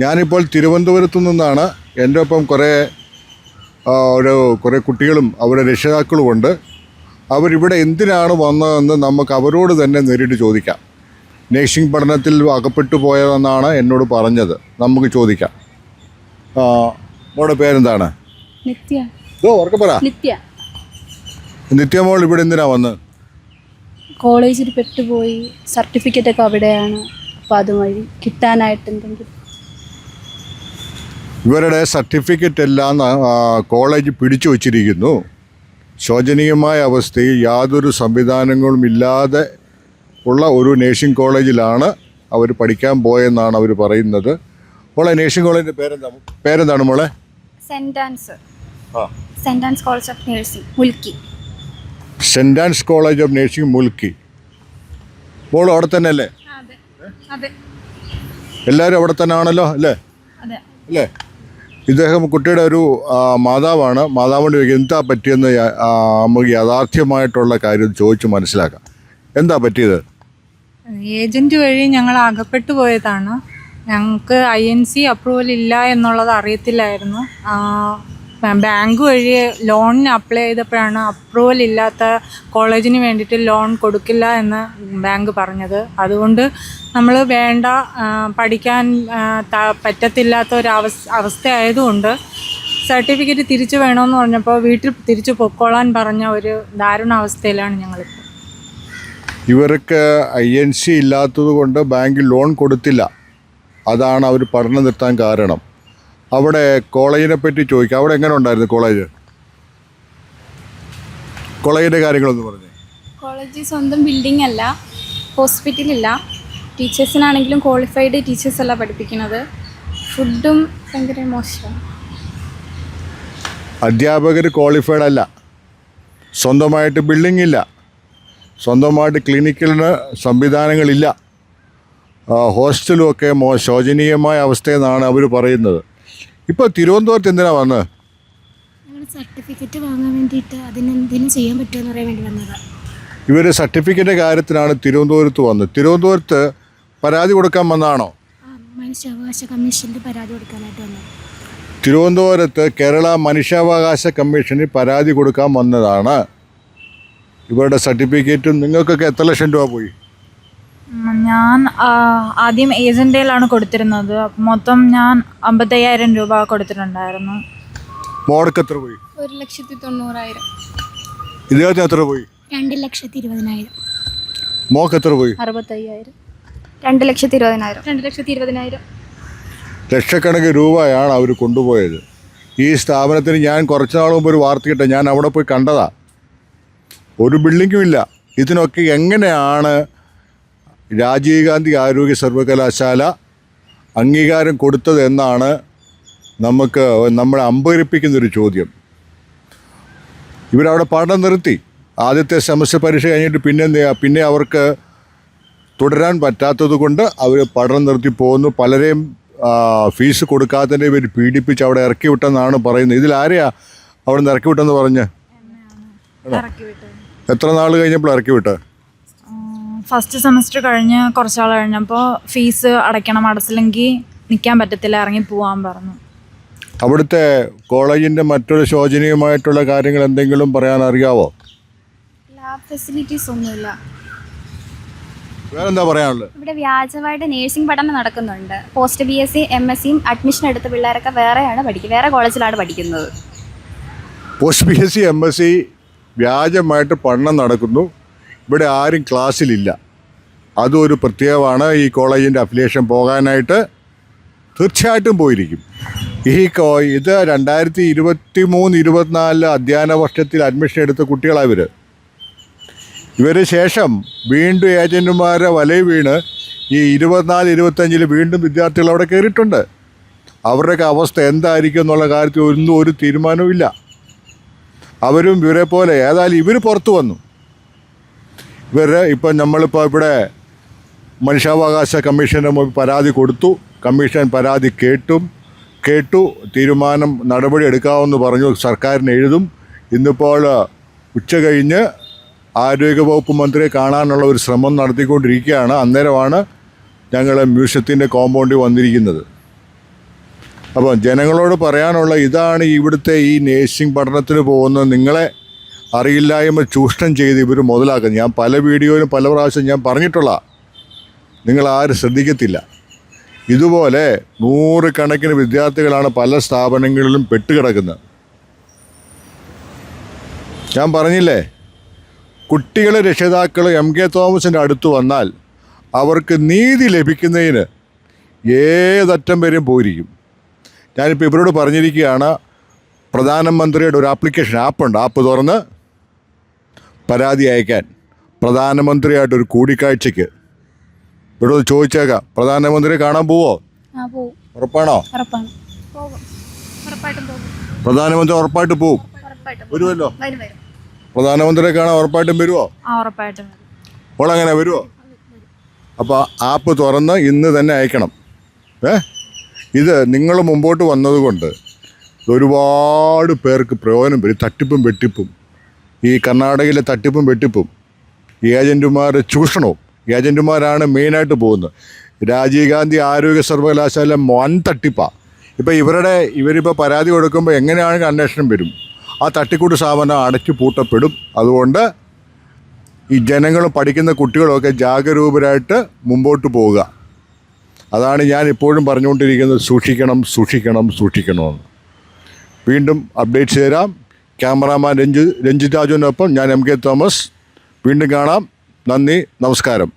ഞാനിപ്പോൾ തിരുവനന്തപുരത്തു നിന്നാണ്. എന്റെ ഒപ്പം കുറേ ഒരു കുറേ കുട്ടികളും അവരുടെ രക്ഷിതാക്കളുമുണ്ട്. അവരിവിടെ എന്തിനാണ് വന്നതെന്ന് നമുക്ക് അവരോട് തന്നെ നേരിട്ട് ചോദിക്കാം. നേഴ്സിംഗ് പഠനത്തിൽ അകപ്പെട്ടു പോയതെന്നാണ് എന്നോട് പറഞ്ഞത്. നമുക്ക് ചോദിക്കാം. മോളുടെ പേരെന്താണ്? നിത്യ. ഉറക്കെ പറ. നിത്യ. നിത്യമോൾ ഇവിടെ എന്തിനാ വന്ന്? കോളേജിൽ പെട്ടുപോയി സർട്ടിഫിക്കറ്റ് ഒക്കെ അവിടെയാണ്. അപ്പോൾ അതുമായി കിട്ടാനായിട്ട് എന്തെങ്കിലും ഇവരുടെ സർട്ടിഫിക്കറ്റ് എല്ലാം കോളേജ് പിടിച്ചു വച്ചിരിക്കുന്നു. ശോചനീയമായ അവസ്ഥയിൽ യാതൊരു സംവിധാനങ്ങളും ഇല്ലാതെ ഉള്ള ഒരു നേഴ്സിംഗ് കോളേജിലാണ് അവർ പഠിക്കാൻ പോയെന്നാണ് അവർ പറയുന്നത്. മോളെ നേഴ്സിംഗ് കോളേജിന്റെ പേരെന്താ? പേരെന്താണ് മോളെ? Saint Ann's. ആ. Saint Ann's college of nursing Mulki. Saint Ann's college of nursing Mulki. മോൾ അവിടെ തന്നെ അല്ലേ? എല്ലാവരും അവിടെ തന്നെ ആണല്ലോ അല്ലേ അല്ലേ? ഇദ്ദേഹം കുട്ടിയുടെ ഒരു മാതാവാണ്. മാതാവിന്റെ എന്താ പറ്റിയെന്ന് നമുക്ക് യാഥാർത്ഥ്യമായിട്ടുള്ള കാര്യം ചോദിച്ച് മനസ്സിലാക്കാം. എന്താ പറ്റിയത്? ഏജന്റ് വഴി ഞങ്ങൾ അകപ്പെട്ടു പോയതാണ്. ഞങ്ങൾക്ക് ഐ എൻ സി അപ്രൂവൽ ഇല്ല എന്നുള്ളത് അറിയത്തില്ലായിരുന്നു. ബാങ്ക് വഴി ലോണിന് അപ്ലൈ ചെയ്തപ്പോഴാണ് അപ്രൂവൽ ഇല്ലാത്ത കോളേജിന് വേണ്ടിയിട്ട് ലോൺ കൊടുക്കില്ല എന്ന് ബാങ്ക് പറഞ്ഞത്. അതുകൊണ്ട് നമ്മൾ വേണ്ട പഠിക്കാൻ പറ്റത്തില്ലാത്ത ഒരു അവസ്ഥ അവസ്ഥയായതുകൊണ്ട് സർട്ടിഫിക്കറ്റ് തിരിച്ചു വേണമെന്ന് പറഞ്ഞപ്പോൾ വീട്ടിൽ തിരിച്ചു പൊക്കോളാൻ പറഞ്ഞ ഒരു ദാരുണ അവസ്ഥയിലാണ് ഞങ്ങൾ ഇവർക്ക് ഐ എൻ സി ഇല്ലാത്തത് കൊണ്ട് ബാങ്കിൽ ലോൺ കൊടുത്തില്ല. അതാണ് അവർ പഠനം നിർത്താൻ കാരണം. അവിടെ കോളേജിനെ പറ്റി ചോദിക്കാം. അവിടെ എങ്ങനെ ഉണ്ടായിരുന്നു കോളേജ്? കോളേജിന്റെ കാര്യങ്ങളൊന്ന് പറഞ്ഞേ. കോളേജ് സ്വന്തം ബിൽഡിംഗ് അല്ല ഹോസ്പിറ്റലില്ല ടീച്ചേഴ്സിനാണെങ്കിലും ക്വാളിഫൈഡ് ടീച്ചേഴ്സ് അല്ല പഠിപ്പിക്കുന്നത്. ഫുഡും ഭയങ്കര മോശമാണ് അധ്യാപകർ ക്വാളിഫൈഡ് അല്ല. സ്വന്തമായിട്ട് ബിൽഡിംഗ് ഇല്ല. സ്വന്തമായിട്ട് ക്ലിനിക്കലിന് സംവിധാനങ്ങളില്ല. ആ, ഹോസ്റ്റലും ഒക്കെ മോ ശോചനീയമായ അവസ്ഥയെന്നാണ് അവർ പറയുന്നത്. ഇപ്പോൾ തിരുവനന്തപുരത്ത് എന്തിനാ വന്നത് സർട്ടിഫിക്കറ്റ് വാങ്ങാൻ വേണ്ടിയിട്ട് അതിനെന്തെങ്കിലും ചെയ്യാൻ പറ്റുമെന്ന് പറയാൻ വേണ്ടി വന്നതാണ് ഇവർ സർട്ടിഫിക്കറ്റിന്റെ കാര്യത്തിനാണ് തിരുവനന്തപുരത്ത് വന്നത് തിരുവനന്തപുരത്ത് പരാതി കൊടുക്കാൻ വന്നാണോ ആ മനുഷ്യാവകാശ കമ്മീഷനിൽ പരാതി കൊടുക്കാനായിട്ട് വന്നത്. തിരുവനന്തപുരത്ത് കേരള മനുഷ്യാവകാശ കമ്മീഷനിൽ പരാതി കൊടുക്കാൻ വന്നതാണ്. ഇവരുടെ സർട്ടിഫിക്കറ്റും നിങ്ങൾക്കൊക്കെ എത്ര ലക്ഷം രൂപ പോയി? ഞാൻ ആദ്യം ഏജന്റയിലാണ് കൊടുത്തിരുന്നത്. മൊത്തം ഞാൻ അമ്പത്തയ്യായിരം രൂപ കൊടുത്തിട്ടുണ്ടായിരുന്നു. മോൾക്ക് എത്ര പോയി? ഒരു ലക്ഷത്തി തൊണ്ണൂറായിരം. ഇദ്ദേഹത്തിന് എത്ര പോയി? രണ്ട് ലക്ഷത്തി ഇരുപതിനായിരം. മോക്ക് എത്ര പോയി? അറുപത്തയ്യായിരം. രണ്ട് ലക്ഷത്തി ഇരുപതിനായിരം. രണ്ട് ലക്ഷത്തി ഇരുപതിനായിരം. ലക്ഷക്കണക്കിന് രൂപയാണ് അവർ കൊണ്ടുപോയത്. ഈ സ്ഥാപനത്തിന് ഞാൻ കുറച്ച് നാൾ മുമ്പ് ഒരു വാർത്ത കിട്ടാൻ ഞാൻ അവിടെ പോയി കണ്ടതാ. ഒരു ബിൽഡിങ്ങും ഇല്ല. ഇതിനൊക്കെ എങ്ങനെയാണ് രാജീവ് ഗാന്ധി ആരോഗ്യ സർവകലാശാല അംഗീകാരം കൊടുത്തത് എന്നാണ് നമുക്ക് നമ്മളെ അമ്പകരിപ്പിക്കുന്നൊരു ചോദ്യം. ഇവരവിടെ പഠനം നിർത്തി. ആദ്യത്തെ സെമസ്റ്റർ പരീക്ഷ കഴിഞ്ഞിട്ട് പിന്നെ പിന്നെ അവർക്ക് തുടരാൻ പറ്റാത്തത് കൊണ്ട് അവർ പഠനം നിർത്തി പോകുന്നു പലരെയും ഫീസ് കൊടുക്കാത്തതിന്റെ ഇവർ പീഡിപ്പിച്ച് അവിടെ ഇറക്കി വിട്ടെന്നാണ് പറയുന്നത്. ഇതിലാരെയാ അവിടെ നിന്ന് ഇറക്കി വിട്ടെന്ന് പറഞ്ഞ്? എത്ര നാൾ കഴിഞ്ഞപ്പോൾ ഇറക്കി വിട്ട് ഫസ്റ്റ് സെമസ്റ്റർ കഴിഞ്ഞ് കുറച്ചാൾ കഴിഞ്ഞപ്പോൾ ഫീസ് അടയ്ക്കണം അടച്ചില്ലെങ്കിൽ നിൽക്കാൻ പറ്റത്തില്ല ഇറങ്ങി പോവാൻ പറഞ്ഞു. അവിടുത്തെ കോളേജിന്റെ മറ്റൊരു ശോചനീയമായിട്ടുള്ള കാര്യങ്ങൾ എന്തെങ്കിലും പറയാൻ അറിയാവോ? ലാബ് ഫെസിലിറ്റീസ് ഒന്നുമില്ല. വേറെന്താ പറയാനുള്ളത്? ഇവിടെ വ്യാജമായിട്ട് നേഴ്സിംഗ് പഠനം നടക്കുന്നുണ്ട്. Post B S C M S സിയും അഡ്മിഷൻ എടുത്ത പിള്ളേരൊക്കെ വേറെയാണ് പഠിക്കുന്നത് വേറെ കോളേജിലാണ് പഠിക്കുന്നത്. Post B S C M S C വ്യാജമായിട്ട് പഠനം നടക്കുന്നു. ഇവിടെ ആരും ക്ലാസ്സിലില്ല അതും ഒരു പ്രത്യേകമാണ്. ഈ കോളേജിന്റെ അഫിലിയേഷൻ പോകാനായിട്ട് തീർച്ചയായിട്ടും പോയിരിക്കും. ഈ കോ ഇത് രണ്ടായിരത്തി ഇരുപത്തി മൂന്ന് ഇരുപത്തിനാലിൽ അധ്യയന വർഷത്തിൽ അഡ്മിഷൻ എടുത്ത കുട്ടികളാണ് ഇവർ ശേഷം വീണ്ടും ഏജന്റുമാരെ വലയിൽ വീണ് ഈ ഇരുപത്തിനാല് ഇരുപത്തഞ്ചിൽ വീണ്ടും വിദ്യാർത്ഥികൾ അവിടെ കയറിയിട്ടുണ്ട്. അവരുടെയൊക്കെ അവസ്ഥ എന്തായിരിക്കും എന്നുള്ള കാര്യത്തിൽ ഒന്നും ഒരു തീരുമാനവും ഇല്ല. അവരും ഇവരെ പോലെ ഏതായാലും ഇവർ പുറത്തു വന്നു. ഇവർ ഇപ്പം നമ്മളിപ്പോൾ ഇവിടെ മനുഷ്യാവകാശ കമ്മീഷന് മുമ്പ് പരാതി കൊടുത്തു. കമ്മീഷൻ പരാതി കേട്ടും. കേട്ടു. തീരുമാനം നടപടി എടുക്കാമെന്ന് പറഞ്ഞു സർക്കാരിന് എഴുതും. ഇന്നിപ്പോൾ ഉച്ച കഴിഞ്ഞ് ആരോഗ്യവകുപ്പ് മന്ത്രിയെ കാണാനുള്ള ഒരു ശ്രമം നടത്തിക്കൊണ്ടിരിക്കുകയാണ്. അന്നേരമാണ് ഞങ്ങൾ മ്യൂസിയത്തിന്റെ കോമ്പൗണ്ടിൽ വന്നിരിക്കുന്നത്. അപ്പോൾ ജനങ്ങളോട് പറയാനുള്ള ഇതാണ് ഇവിടുത്തെ ഈ നേഴ്സിംഗ് പഠനത്തിന് പോകുന്ന നിങ്ങളെ അറിയില്ലായ്മ ചൂഷണം ചെയ്ത് ഇവർ മുതലാക്കുന്നത്. ഞാൻ പല വീഡിയോയിലും പല പ്രാവശ്യം ഞാൻ പറഞ്ഞിട്ടുള്ള നിങ്ങൾ ആരും ശ്രദ്ധിക്കത്തില്ല. ഇതുപോലെ നൂറുകണക്കിന് വിദ്യാർത്ഥികളാണ് പല സ്ഥാപനങ്ങളിലും പെട്ടുകിടക്കുന്നത്. ഞാൻ പറഞ്ഞില്ലേ? കുട്ടികളെ രക്ഷിതാക്കൾ എം കെ തോമസിന്റെ അടുത്ത് വന്നാൽ അവർക്ക് നീതി ലഭിക്കുന്നതിന് ഏതറ്റം വരെയും പോയിരിക്കും. ഞാനിപ്പോൾ ഇവരോട് പറഞ്ഞിരിക്കുകയാണ് പ്രധാനമന്ത്രിയുടെ ഒരു ആപ്ലിക്കേഷൻ ആപ്പുണ്ട്. ആപ്പ് തുറന്ന് പരാതി അയക്കാൻ. പ്രധാനമന്ത്രിയായിട്ടൊരു കൂടിക്കാഴ്ചയ്ക്ക്. ഇവിടെ ചോദിച്ചേക്കാം. പ്രധാനമന്ത്രിയെ കാണാൻ പോവോ? ഉറപ്പാണോ? പ്രധാനമന്ത്രി ഉറപ്പായിട്ട് പോവും. ഉറപ്പായിട്ടും വരുമല്ലോ? വരും വരും. പ്രധാനമന്ത്രിയെ കാണാൻ ഉറപ്പായിട്ടും വരുമോ ആ ഉറപ്പായിട്ടും ഓളങ്ങനെ വരുമോ അപ്പോൾ ആപ്പ് തുറന്ന് ഇന്ന് തന്നെ അയക്കണം. ഏ? ഇത് നിങ്ങൾ മുമ്പോട്ട് വന്നതുകൊണ്ട് ഒരുപാട് പേർക്ക് പ്രയോജനം വരും. തട്ടിപ്പും വെട്ടിപ്പും. ഈ കർണാടകയിലെ തട്ടിപ്പും വെട്ടിപ്പും. ഈ ഏജന്റുമാരുടെ ചൂഷണവും. ഏജന്റുമാരാണ് മെയിനായിട്ട് പോകുന്നത്. രാജീവ് ഗാന്ധി ആരോഗ്യ സർവകലാശാല വൻ തട്ടിപ്പാണ് ഇപ്പോൾ ഇവരുടെ ഇവരിപ്പോൾ പരാതി കൊടുക്കുമ്പോൾ എങ്ങനെയാണ് അന്വേഷണം വരും? ആ തട്ടിക്കൂട്ട് സ്ഥാപനം അടച്ചു പൂട്ടപ്പെടും. അതുകൊണ്ട് ഈ ജനങ്ങളും പഠിക്കുന്ന കുട്ടികളൊക്കെ ജാഗരൂപരായിട്ട് മുമ്പോട്ട് പോവുക. അതാണ് ഞാൻ ഇപ്പോഴും പറഞ്ഞുകൊണ്ടിരിക്കുന്നത്. സൂക്ഷിക്കണം സൂക്ഷിക്കണം സൂക്ഷിക്കണമെന്ന്. വീണ്ടും അപ്ഡേറ്റ്സ് തരാം. ക്യാമറാമാൻ രഞ്ജി രഞ്ജിത് രാജുവിനൊപ്പം ഞാൻ എം കെ തോമസ്. വീണ്ടും കാണാം. നന്ദി നമസ്കാരം.